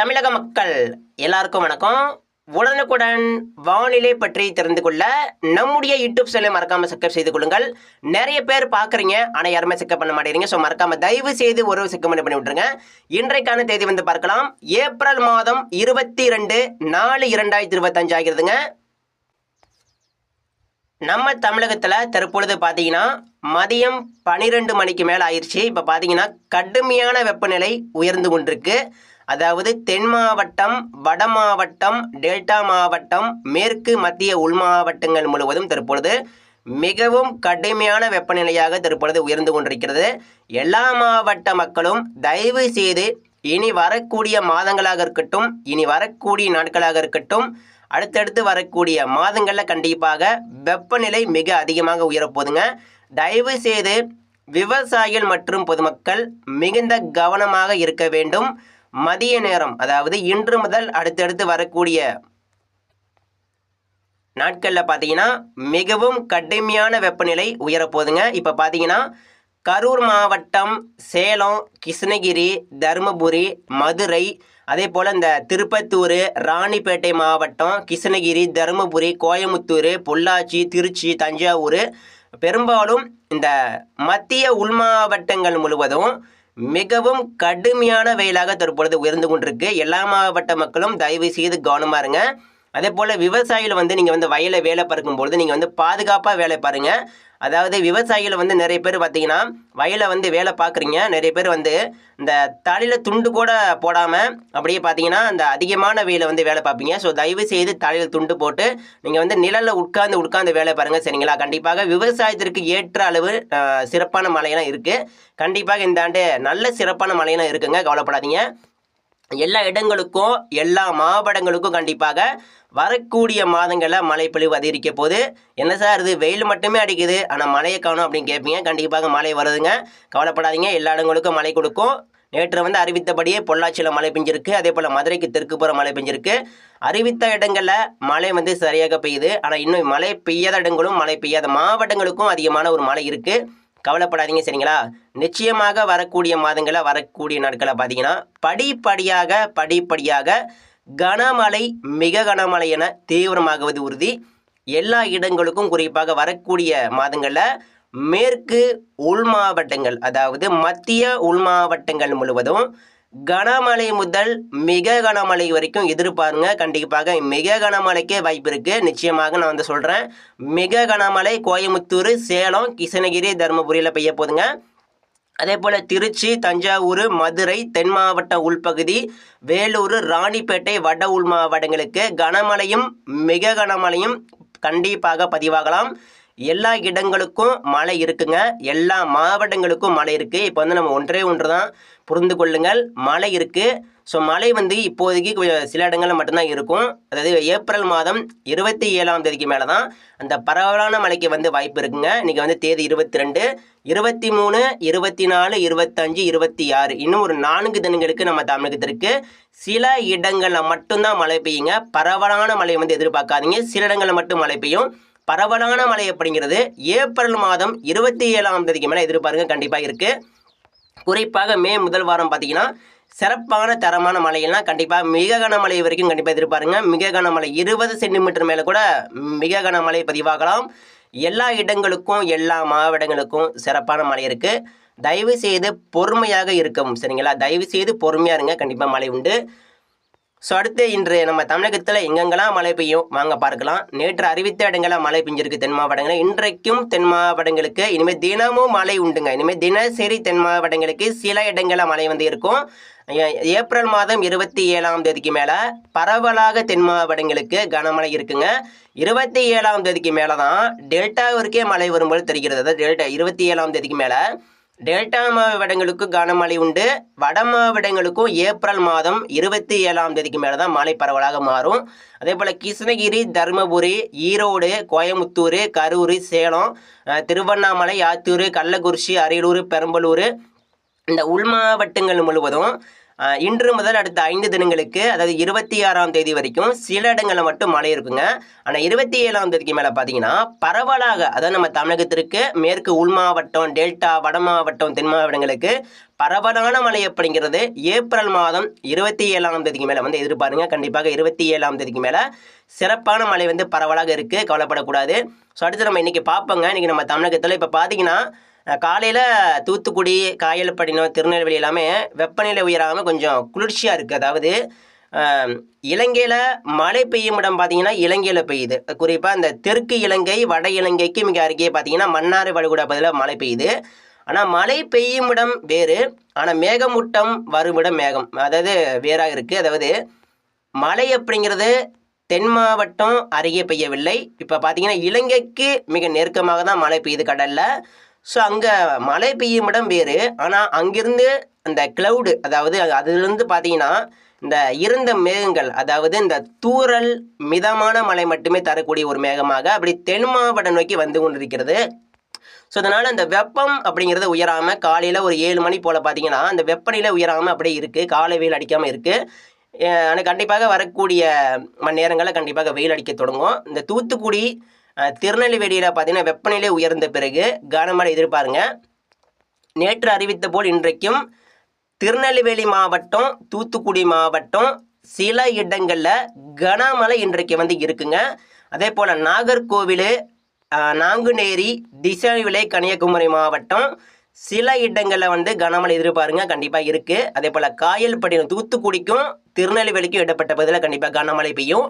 தமிழக மக்கள் எல்லாருக்கும் வணக்கம். உடனுக்குடன் வானிலை பற்றி தெரிந்து கொள்ள நம்முடைய யூடியூப் சேனலை மறக்காம செக்கப் செய்து கொள்ளுங்கள். நிறைய பேர் பார்க்குறீங்க ஆனால் யாருமே செக்கப் பண்ண மாட்டேங்கிறீங்க. ஸோ மறக்காம தயவு செய்து ஒரு செக்கப் பண்ணி விட்டுருங்க. இன்றைக்கான தேதி வந்து பார்க்கலாம். ஏப்ரல் மாதம் இருபத்தி ரெண்டு நாலு இரண்டாயிரத்தி இருபத்தஞ்சு ஆகிருதுங்க நம்ம தமிழகத்தில் தற்பொழுது பார்த்தீங்கன்னா மதியம் பனிரெண்டு மணிக்கு மேலே ஆயிடுச்சு இப்போ பார்த்தீங்கன்னா கடுமையான வெப்பநிலை உயர்ந்து கொண்டிருக்கு. அதாவது தென் மாவட்டம் வட மாவட்டம் டெல்டா மாவட்டம் மேற்கு மத்திய உள் மாவட்டங்கள் முழுவதும் தற்பொழுது மிகவும் கடுமையான வெப்பநிலையாக தற்பொழுது உயர்ந்து கொண்டிருக்கிறது. எல்லா மாவட்ட மக்களும் தயவு செய்து இனி வரக்கூடிய மாதங்களாக இருக்கட்டும் இனி வரக்கூடிய நாட்களாக இருக்கட்டும் அடுத்தடுத்து வரக்கூடிய மாதங்களில் கண்டிப்பாக வெப்பநிலை மிக அதிகமாக உயரப்போதுங்க தயவு செய்து விவசாயிகள் மற்றும் பொதுமக்கள் மிகுந்த கவனமாக இருக்க வேண்டும். மதிய நேரம் அதாவது இன்று முதல் அடுத்தடுத்து வரக்கூடிய நாட்களில் பார்த்தீங்கன்னா மிகவும் கடுமையான வெப்பநிலை உயரப்போகுதுங்க. இப்போ பார்த்தீங்கன்னா கரூர் மாவட்டம் சேலம் கிருஷ்ணகிரி தருமபுரி மதுரை அதே போல் இந்த திருப்பத்தூர் ராணிப்பேட்டை மாவட்டம் கிருஷ்ணகிரி தருமபுரி கோயமுத்தூர் பொள்ளாச்சி திருச்சி தஞ்சாவூர். பெரும்பாலும் இந்த மத்திய உள் மாவட்டங்கள் முழுவதும் மிகவும் கடுமையான வெயிலாக தற்பொழுது உயர்ந்து கொண்டிருக்கு. எல்லா மாவட்ட மக்களும் தயவு செய்து கவனமாக இருங்க. அதே போல் விவசாயிகள் வந்து நீங்கள் வந்து வயலை வேலை பார்க்கும்பொழுது நீங்கள் வந்து பாதுகாப்பாக வேலை பாருங்கள் அதாவது விவசாயிகள் வந்து நிறைய பேர் பார்த்தீங்கன்னா வயலை வந்து வேலை பார்க்குறீங்க. நிறைய பேர் வந்து இந்த தலையில் துண்டு கூட போடாமல் அப்படியே பார்த்தீங்கன்னா அந்த அதிகமான வெயில வந்து வேலை பார்ப்பீங்க. ஸோ தயவு செய்து தலையில் துண்டு போட்டு நீங்கள் வந்து நிழலில் உட்கார்ந்து உட்கார்ந்து வேலை பாருங்கள் சரிங்களா? கண்டிப்பாக விவசாயத்திற்கு ஏற்ற அளவு சிறப்பான மழையெல்லாம் இருக்குது கண்டிப்பாக இந்த ஆண்டு நல்ல சிறப்பான மழையெல்லாம் இருக்குங்க. கவலைப்படாதீங்க. எல்லா இடங்களுக்கும் எல்லா மாவட்டங்களுக்கும் கண்டிப்பாக வரக்கூடிய மாதங்களில் மழை பொழிவு அதிகரிக்க போது என்ன சார் இது? வெயில் மட்டுமே அடிக்குது. ஆனால் மழையை காணும் அப்படின்னு கேட்பீங்க கண்டிப்பாக மழை வருதுங்க. கவலைப்படாதீங்க. எல்லா இடங்களுக்கும் மழை கொடுக்கும். நேற்று வந்து அறிவித்தபடியே பொள்ளாச்சியில் மழை பெஞ்சிருக்கு. அதே போல் மதுரைக்கு தெற்கு மழை பெஞ்சிருக்கு. அறிவித்த இடங்களில் மழை வந்து சரியாக பெய்யுது. ஆனால் இன்னும் மழை பெய்யாத இடங்களும் மழை பெய்யாத மாவட்டங்களுக்கும் அதிகமான ஒரு மழை இருக்குது கவலைப்படாதீங்க சரிங்களா? நிச்சயமாக வரக்கூடிய மாதங்களில் வரக்கூடிய நாட்களை பார்த்தீங்கன்னா படிப்படியாக படிப்படியாக கனமழை மிக கனமழை என தீவிரமாகுவது உறுதி. எல்லா இடங்களுக்கும் குறிப்பாக வரக்கூடிய மாதங்களில் மேற்கு உள் மாவட்டங்கள் அதாவது மத்திய உள் மாவட்டங்கள் முழுவதும் கனமழை முதல் மிக கனமழை வரைக்கும் எதிர்பாருங்க. கண்டிப்பாக மிக கனமழைக்கே வாய்ப்பு இருக்குது நிச்சயமாக நான் வந்து சொல்கிறேன் மிக கனமழை கோயமுத்தூர் சேலம் கிருஷ்ணகிரி தருமபுரியில் பெய்ய போதுங்க அதே போல் திருச்சி தஞ்சாவூர் மதுரை தென் மாவட்ட உள்பகுதி வேலூர் ராணிப்பேட்டை வட உள் மாவட்டங்களுக்கு கனமழையும் மிக கனமழையும் கண்டிப்பாக பதிவாகலாம். எல்லா இடங்களுக்கும் மழை இருக்குங்க. எல்லா மாவட்டங்களுக்கும் மழை இருக்குது இப்போ வந்து நம்ம ஒன்றே ஒன்று தான் புரிந்து கொள்ளுங்கள். மழை இருக்குது ஸோ மழை வந்து இப்போதைக்கு கொஞ்சம் சில இடங்களில் மட்டும்தான் இருக்கும். அதாவது ஏப்ரல் மாதம் இருபத்தி ஏழாம் தேதிக்கு மேலே தான் அந்த பரவலான மழைக்கு வந்து வாய்ப்பு இருக்குங்க. இன்றைக்கி வந்து தேதி இருபத்தி ரெண்டு இருபத்தி மூணு இருபத்தி நாலு இருபத்தஞ்சு இருபத்தி ஆறு இன்னும் ஒரு நான்கு தினங்களுக்கு நம்ம தமிழகத்திற்கு சில இடங்களில் மட்டும்தான் மழை பெய்யுங்க. பரவலான மழை வந்து எதிர்பார்க்காதீங்க. சில இடங்களில் மட்டும் மழை பெய்யும். பரவலான மழை அப்படிங்கிறது ஏப்ரல் மாதம் இருபத்தி ஏழாம் தேதிக்கு மேலே எதிர்பாருங்க. கண்டிப்பாக இருக்குது குறிப்பாக மே முதல் வாரம் பார்த்தீங்கன்னா சிறப்பான தரமான மழையெல்லாம் கண்டிப்பாக மிக கனமழை வரைக்கும் கண்டிப்பாக எதிர்பாருங்க. மிக கனமழை இருபது சென்டிமீட்டர் மேலே கூட மிக கனமழை பதிவாகலாம். எல்லா இடங்களுக்கும் எல்லா மாவட்டங்களுக்கும் சிறப்பான மழை இருக்குது தயவு செய்து பொறுமையாக இருக்கும் சரிங்களா? தயவு செய்து பொறுமையாக இருங்க. கண்டிப்பாக மழை உண்டு. ஸோ அடுத்து இன்று நம்ம தமிழகத்தில் எங்கெங்கெல்லாம் மழை பெய்யும்? வாங்க பார்க்கலாம். நேற்று அறிவித்த இடங்களாக மழை பெஞ்சிருக்கு. தென் மாவட்டங்களில் இன்றைக்கும் தென் மாவட்டங்களுக்கு இனிமேல் தினமும் மழை உண்டுங்க. இனிமேல் தினசரி தென் மாவட்டங்களுக்கு சில இடங்களில் மழை வந்து இருக்கும். ஏப்ரல் மாதம் இருபத்தி ஏழாம் தேதிக்கு மேலே பரவலாக தென் மாவட்டங்களுக்கு கனமழை இருக்குங்க. இருபத்தி ஏழாம் தேதிக்கு மேலே தான் டெல்டாவிற்கே மழை வரும்போது தெரிகிறது. அதாவது டெல்டா இருபத்தி ஏழாம் தேதிக்கு மேலே டெல்டா மாவட்டங்களுக்கு கனமழை உண்டு வட மாவட்டங்களுக்கும் ஏப்ரல் மாதம் இருபத்தி ஏழாம் தேதிக்கு மேலே தான் மழை பரவலாக மாறும். அதே போல் கிருஷ்ணகிரி தருமபுரி ஈரோடு கோயமுத்தூர் கரூர் சேலம் திருவண்ணாமலை ஆத்தூர் கள்ளக்குறிச்சி அரியலூர் பெரம்பலூர். இந்த உள் மாவட்டங்கள் முழுவதும் இன்று முதல் அடுத்த ஐந்து தினங்களுக்கு அதாவது இருபத்தி ஆறாம் தேதி வரைக்கும் சில இடங்களில் மட்டும் மழை இருக்குங்க. ஆனால் இருபத்தி ஏழாம் தேதிக்கு மேலே பார்த்தீங்கன்னா பரவலாக அதாவது நம்ம தமிழகத்திற்கு மேற்கு உள் மாவட்டம் டெல்டா வட மாவட்டம் தென் மாவட்டங்களுக்கு பரவலான மழை அப்படிங்கிறது ஏப்ரல் மாதம் இருபத்தி ஏழாம் தேதிக்கு மேலே வந்து எதிர்பாருங்க. கண்டிப்பாக இருபத்தி ஏழாம் தேதிக்கு மேலே சிறப்பான மழை வந்து பரவலாக இருக்குது கவலைப்படக்கூடாது. ஸோ அடுத்து நம்ம இன்றைக்கி பார்ப்போங்க. இன்றைக்கி நம்ம தமிழகத்தில் இப்போ பார்த்தீங்கன்னா காலையில் தூத்துக்குடி காயல்பட்டினம் திருநெல்வேலி எல்லாமே வெப்பநிலை உயராமல் கொஞ்சம் குளிர்ச்சியாக இருக்குது அதாவது இலங்கையில் மழை பெய்யும் இடம் பார்த்தீங்கன்னா இலங்கையில் பெய்யுது. குறிப்பாக இந்த தெற்கு இலங்கை வட இலங்கைக்கு மிக அருகே பார்த்தீங்கன்னா மன்னார் வளைகுடா பகுதியில் மழை பெய்யுது. ஆனால் மழை பெய்யும் இடம் வேறு. ஆனால் மேகமூட்டம் வருமிடம் மேகம். அதாவது வேறாக இருக்குது அதாவது மழை அப்படிங்கிறது தென் மாவட்டம் அருகே பெய்யவில்லை. இப்போ பார்த்தீங்கன்னா இலங்கைக்கு மிக நெருக்கமாக தான் மழை பெய்யுது கடலில். ஸோ அங்கே மழை பெய்யும் இடம் வேறு. ஆனால் அங்கிருந்து அந்த கிளவுடு அதாவது அதுலேருந்து பார்த்தீங்கன்னா இந்த இருந்த மேகங்கள் அதாவது இந்த தூறல் மிதமான மழை மட்டுமே தரக்கூடிய ஒரு மேகமாக அப்படி தென் மாவட்டம் நோக்கி வந்து கொண்டிருக்கிறது. ஸோ அதனால் அந்த வெப்பம் அப்படிங்கிறது உயராமல் காலையில் ஒரு ஏழு மணி போல் பார்த்தீங்கன்னா அந்த வெப்பநிலை உயராமல் அப்படியே இருக்குது காலை வெயில் அடிக்காமல் இருக்குது ஆனால் கண்டிப்பாக வரக்கூடிய மணி நேரங்களில் கண்டிப்பாக வெயில் அடிக்க தொடங்கும். இந்த தூத்துக்குடி திருநெல்வேலியில் பார்த்தீங்கன்னா வெப்பநிலை உயர்ந்த பிறகு கனமழை எதிர்பாருங்க. நேற்று அறிவித்த போல் இன்றைக்கும் திருநெல்வேலி மாவட்டம் தூத்துக்குடி மாவட்டம் சில இடங்களில் கனமழை இன்றைக்கு வந்து இருக்குங்க. அதே போல் நாகர்கோவில் நாங்குநேரி திசைவிலை கன்னியாகுமரி மாவட்டம் சில இடங்களில் வந்து கனமழை எதிர்பாருங்க கண்டிப்பாக இருக்குது அதே போல் காயல்பட்டினம் தூத்துக்குடிக்கும் திருநெல்வேலிக்கும் இடப்பட்ட பகுதியில் கண்டிப்பாக கனமழை பெய்யும்.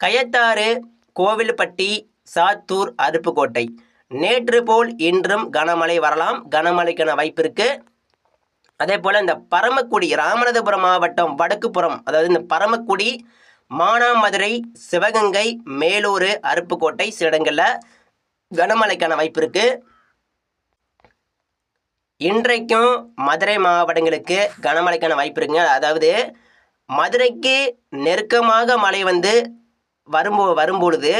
கயத்தாறு கோவில்பட்டி சாத்தூர் அருப்புக்கோட்டை. நேற்று போல் இன்றும் கனமழை வரலாம். கனமழைக்கான வாய்ப்பு இருக்குது அதே போல் இந்த பரமக்குடி ராமநாதபுரம் மாவட்டம் வடக்குப்புறம் அதாவது இந்த பரமக்குடி மானாமதுரை சிவகங்கை மேலூர் அருப்புக்கோட்டை சில இடங்களில் கனமழைக்கான வாய்ப்பு இருக்குது இன்றைக்கும் மதுரை மாவட்டங்களுக்கு கனமழைக்கான வாய்ப்பு இருக்குங்க அதாவது மதுரைக்கு நெருக்கமாக மழை வந்து வரும்போ வரும்பொழுது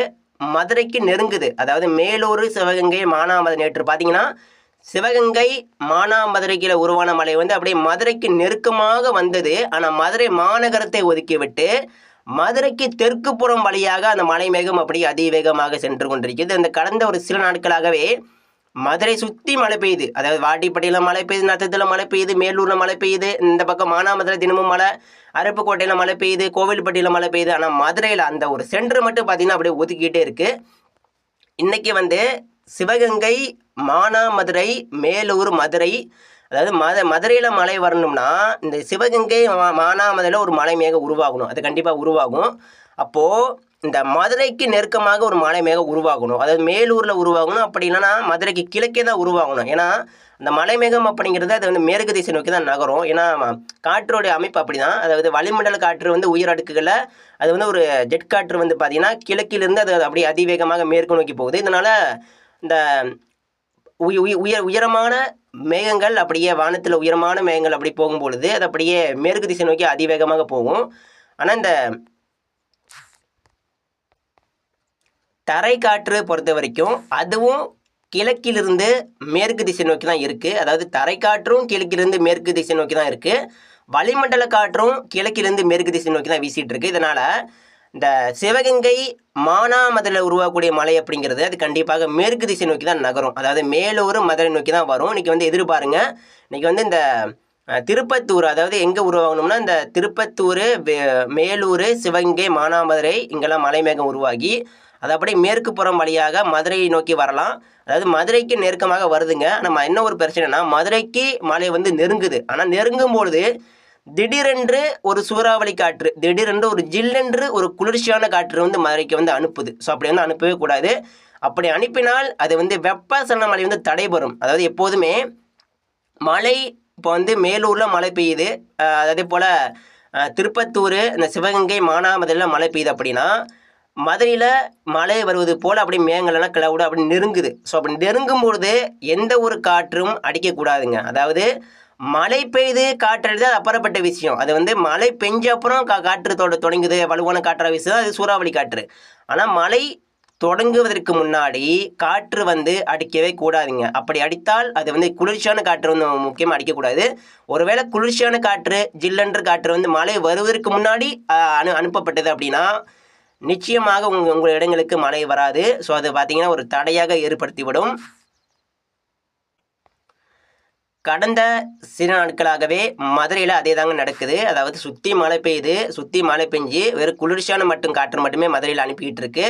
மதுரைக்கு நெருங்குது. அதாவது மேலூர் சிவகங்கை மானாமதுரை நேற்று பார்த்தீங்கன்னா சிவகங்கை மானாமதுரைக்கில் உருவான மலை வந்து அப்படியே மதுரைக்கு நெருக்கமாக வந்தது. ஆனால் மதுரை மாநகரத்தை ஒதுக்கிவிட்டு மதுரைக்கு தெற்கு புறம் வழியாக அந்த மலை மேகம் அப்படியே அதிவேகமாக சென்று கொண்டிருக்கிறது. இந்த கடந்த ஒரு சில நாட்களாகவே மதுரை சுற்றி மழை பெய்யுது. அதாவது வாட்டிப்பட்டியில் மழை பெய்யுது நத்தத்தில் மழை பெய்யுது மேலூரில் மழை பெய்யுது இந்த பக்கம் மானாமதுரை தினமும் மழை அருப்புக்கோட்டையில் மழை பெய்யுது கோவில்பட்டியில் மழை பெய்யுது. ஆனால் மதுரையில் அந்த ஒரு சென்டர் மட்டும் பார்த்தீங்கன்னா அப்படியே ஒதுக்கிட்டே இருக்குது இன்றைக்கி வந்து சிவகங்கை மானாமதுரை மேலூர் மதுரை அதாவது மத மதுரையில் மழை வரணும்னா இந்த சிவகங்கை மா- மானாமதுரையில் ஒரு மலை மேக உருவாகணும். அது கண்டிப்பாக உருவாகும். அப்போது இந்த மதுரைக்கு நெருக்கமாக ஒரு மலை மேகம் உருவாகணும். அதாவது மேலூரில் உருவாகணும். அப்படி இல்லைன்னா மதுரைக்கு கிழக்கே தான் உருவாகணும். ஏன்னா அந்த மலைமேகம் அப்படிங்கிறது அது வந்து மேற்கு திசை நோக்கி தான் நகரும். ஏன்னா காற்றோடைய அமைப்பு அப்படி தான் அதாவது வளிமண்டல காற்று வந்து உயர் அடுக்குகளில் அது வந்து ஒரு ஜெட் காற்று வந்து பார்த்திங்கன்னா கிழக்கிலிருந்து அது அப்படியே அதிவேகமாக மேற்கு நோக்கி போகுது. இதனால் இந்த உய உயர் உயரமான மேகங்கள் அப்படியே வானத்தில் உயரமான மேகங்கள் அப்படி போகும் பொழுது அது அப்படியே மேற்கு திசை நோக்கி அதிவேகமாக போகும். ஆனால் இந்த தரை காற்று பொறுத்த வரைக்கும் அதுவும் கிழக்கிலிருந்து மேற்கு திசை நோக்கி தான் இருக்குது அதாவது தரை காற்றும் கிழக்கிலிருந்து மேற்கு திசை நோக்கி தான் இருக்குது வளிமண்டல காற்றும் கிழக்கிலிருந்து மேற்கு திசை நோக்கி தான் வீசிகிட்டு இருக்குது இதனால் இந்த சிவகங்கை மானாமதுரையில் உருவாகக்கூடிய மலை அப்படிங்கிறது அது கண்டிப்பாக மேற்கு திசை நோக்கி தான் நகரும். அதாவது மேலூர் மதுரை நோக்கி தான் வரும். இன்றைக்கி வந்து எதிர்பாருங்க. இன்றைக்கி வந்து இந்த திருப்பத்தூர் அதாவது எங்கே உருவாகணும்னா இந்த திருப்பத்தூர் மேலூர் சிவகங்கை மானாமதுரை இங்கெல்லாம் மலைமேகம் உருவாகி அது அப்படியே மேற்கு புறம் வழியாக மதுரையை நோக்கி வரலாம். அதாவது மதுரைக்கு நெருக்கமாக வருதுங்க. நம்ம என்ன ஒரு பிரச்சனைனா மதுரைக்கு மலை வந்து நெருங்குது. ஆனால் நெருங்கும் பொழுது திடீரென்று ஒரு சூறாவளி காற்று திடீரென்று ஒரு ஜில்லென்று ஒரு குளிர்ச்சியான காற்று வந்து மதுரைக்கு வந்து அனுப்புது. ஸோ அப்படி வந்து அனுப்பவே கூடாது. அப்படி அனுப்பினால் அது வந்து வெப்பசலன மழை வந்து தடைபெறும். அதாவது எப்போதுமே மழை இப்போ வந்து மேலூரில் மழை பெய்யுது. அதே போல் திருப்பத்தூர் இந்த சிவகங்கை மானாமதுரையில் மழை பெய்யுது அப்படின்னா மதுரையில் மழை வருவது போல் அப்படி மேங்கலாம் கிளவுடு அப்படி நெருங்குது. ஸோ அப்படி நெருங்கும் பொழுது எந்த ஒரு காற்றும் அடிக்கக்கூடாதுங்க அதாவது மழை பெய்து காற்றடிது அது அப்புறப்பட்ட விஷயம். அது வந்து மழை பெஞ்ச அப்புறம் கா காற்று தொட தொடங்குது வலுவான காற்றாக வீசுது அது சூறாவளி காற்று. ஆனால் மழை தொடங்குவதற்கு முன்னாடி காற்று வந்து அடிக்கவே கூடாதுங்க. அப்படி அடித்தால் அது வந்து குளிர்ச்சியான காற்று வந்து முக்கியமாக அடிக்கக்கூடாது ஒருவேளை குளிர்ச்சியான காற்று ஜில்லன்ற காற்று வந்து மழை வருவதற்கு முன்னாடி அனு அனுப்பப்பட்டது அப்படின்னா நிச்சயமாக உங்கள் உங்கள் இடங்களுக்கு மழை வராது. ஸோ அது பார்த்தீங்கன்னா ஒரு தடையாக ஏற்படுத்திவிடும். கடந்த சில நாட்களாகவே மதுரையில் அதே தாங்க நடக்குது. அதாவது சுற்றி மழை பெய்யுது. சுற்றி மழை பெஞ்சு வெறும் குளிர்ச்சியான மட்டும் காற்று மட்டுமே மதுரையில் அனுப்பிக்கிட்டு இருக்கு.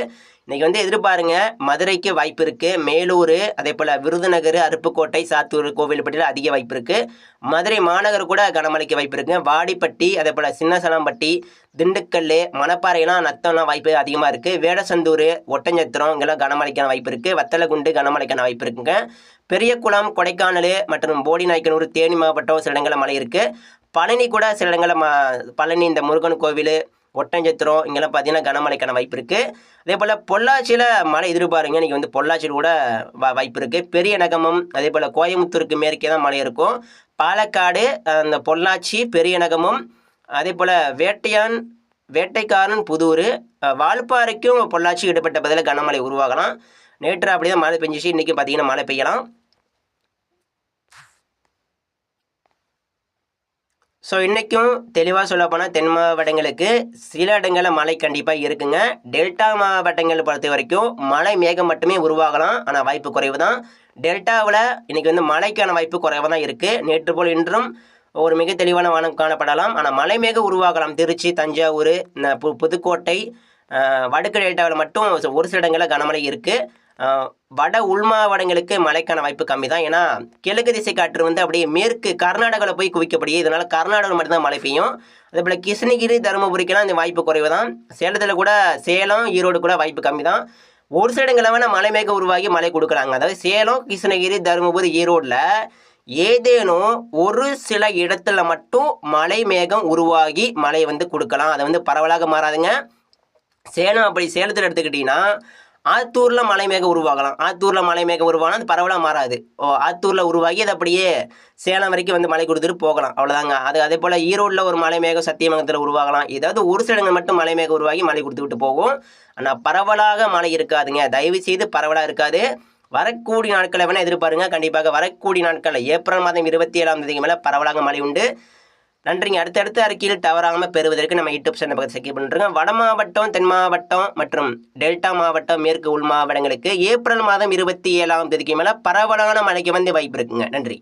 இன்றைக்கி வந்து எதிர்பாருங்க மதுரைக்கு வாய்ப்பு இருக்குது மேலூர் அதே போல் விருதுநகர் அருப்புக்கோட்டை சாத்தூர் கோவில்பட்டியில் அதிக வாய்ப்பு இருக்குது மதுரை மாநகர் கூட கனமழைக்கு வாய்ப்பு இருக்குது வாடிப்பட்டி அதே போல் சின்னசலம்பட்டி திண்டுக்கல் மணப்பாறையெல்லாம் நத்தம்லாம் வாய்ப்பு அதிகமாக இருக்குது வேடசந்தூர் ஒட்டஞ்சத்திரம் இங்கெல்லாம் கனமழைக்கான வாய்ப்பு இருக்குது வத்தலகுண்டு கனமழைக்கான வாய்ப்பு இருக்குங்க. பெரியகுளம் கொடைக்கானல் மற்றும் போடிநாய்க்கனூர் தேனி மாவட்டம் சில இடங்களில் மழை இருக்குது பழனி கூட சில இடங்களில் ம பழனி இந்த முருகன் கோவில் ஒட்டஞ்சத்திரம் இங்கெல்லாம் பார்த்தீங்கன்னா கனமழைக்கான வாய்ப்பு இருக்குது அதே போல் பொள்ளாச்சியில் மழை எதிர்பாருங்க. இன்றைக்கி வந்து பொள்ளாச்சியில் கூட வா வாய்ப்பு இருக்குது பெரிய நகமம் அதே போல் கோயம்புத்தூருக்கு மேற்கே தான் மழை இருக்கும். பாலக்காடு அந்த பொள்ளாச்சி பெரிய நகமும் அதே போல் வேட்டையான் வேட்டைக்காரன் புதூர் வால்பாறைக்கும் பொள்ளாச்சி இடப்பட்ட பதில் கனமழை உருவாகலாம். நேற்று அப்படி தான் மழை பெஞ்சிச்சு. இன்றைக்கி பார்த்தீங்கன்னா மழை பெய்யலாம். ஸோ இன்றைக்கும் தெளிவாக சொல்ல போனால் தென் மாவட்டங்களுக்கு சில இடங்களில் மழை கண்டிப்பாக இருக்குங்க. டெல்டா மாவட்டங்கள் பொறுத்த வரைக்கும் மழை மேகம் மட்டுமே உருவாகலாம். ஆனால் வாய்ப்பு குறைவு தான் டெல்டாவில் இன்றைக்கி வந்து மழைக்கான வாய்ப்பு குறைவாக தான் இருக்குது நேற்று போல் இன்றும் ஒரு மிக தெளிவான வானம் காணப்படலாம். ஆனால் மழை மேகம் உருவாகலாம். திருச்சி தஞ்சாவூர் இந்த பு புதுக்கோட்டை வடக்கு டெல்டாவில் மட்டும் ஒரு சில இடங்களில் கனமழை இருக்குது வட உள் மாவட்டங்களுக்கு மழைக்கான வாய்ப்பு கம்மி தான் ஏன்னா கிழக்கு திசை காற்று வந்து அப்படியே மேற்கு கர்நாடகாவில் போய் குவிக்கப்படுது இதனால் கர்நாடகாவில் மட்டும்தான் மழை பெய்யும். அதே போல் கிருஷ்ணகிரி தருமபுரிக்கெல்லாம் இந்த வாய்ப்பு குறைவு தான் சேலத்தில் கூட சேலம் ஈரோடு கூட வாய்ப்பு கம்மி தான் ஒரு சில இடங்களில் வேணால் மழை உருவாகி மழை கொடுக்குறாங்க அதாவது சேலம் கிருஷ்ணகிரி தருமபுரி ஈரோடில் ஏதேனும் ஒரு சில இடத்துல மட்டும் மழை மேகம் உருவாகி மழை வந்து கொடுக்கலாம். அதை வந்து பரவலாக மாறாதுங்க. சேலம் அப்படி சேலத்தில் எடுத்துக்கிட்டிங்கன்னா ஆத்தூரில் மலை உருவாகலாம். ஆத்தூரில் மலை மேக உருவாகலாம் அது பரவலாக மாறாது. ஓ ஆத்தூரில் உருவாகி அது அப்படியே சேலம் வரைக்கும் வந்து மலை கொடுத்துட்டு போகலாம். அவ்வளோதாங்க அது அதே போல் ஈரோட்டில் ஒரு மலை சத்தியமங்கத்தில் உருவாகலாம். ஏதாவது ஒரு சில இடங்கள் மட்டும் மலை மேகம் உருவாகி மலை கொடுத்துக்கிட்டு போகும். ஆனால் பரவலாக மழை இருக்காதுங்க. தயவு செய்து பரவலாக இருக்காது. வரக்கூடிய நாட்களை வேணால் எதிர்பாருங்க. கண்டிப்பாக வரக்கூடிய நாட்களில் ஏப்ரல் மாதம் இருபத்தி ஏழாம் தேதிக்கு மேலே பரவலாக மழை உண்டு. நன்றிங்க. அடுத்தடுத்த அறிக்கையில் தவறாமல் பெறுவதற்கு நம்ம யூடியூப் சேனல் பக்கத்தை செக் பண்ணுறோம் வட மாவட்டம் தென் மாவட்டம் மற்றும் டெல்டா மாவட்டம் மேற்கு உள் மாவட்டங்களுக்கு ஏப்ரல் மாதம் இருபத்தி ஏழாம் தேதிக்கு மேலே பரவலான மழைக்கு வந்து வாய்ப்பு இருக்குங்க. நன்றி.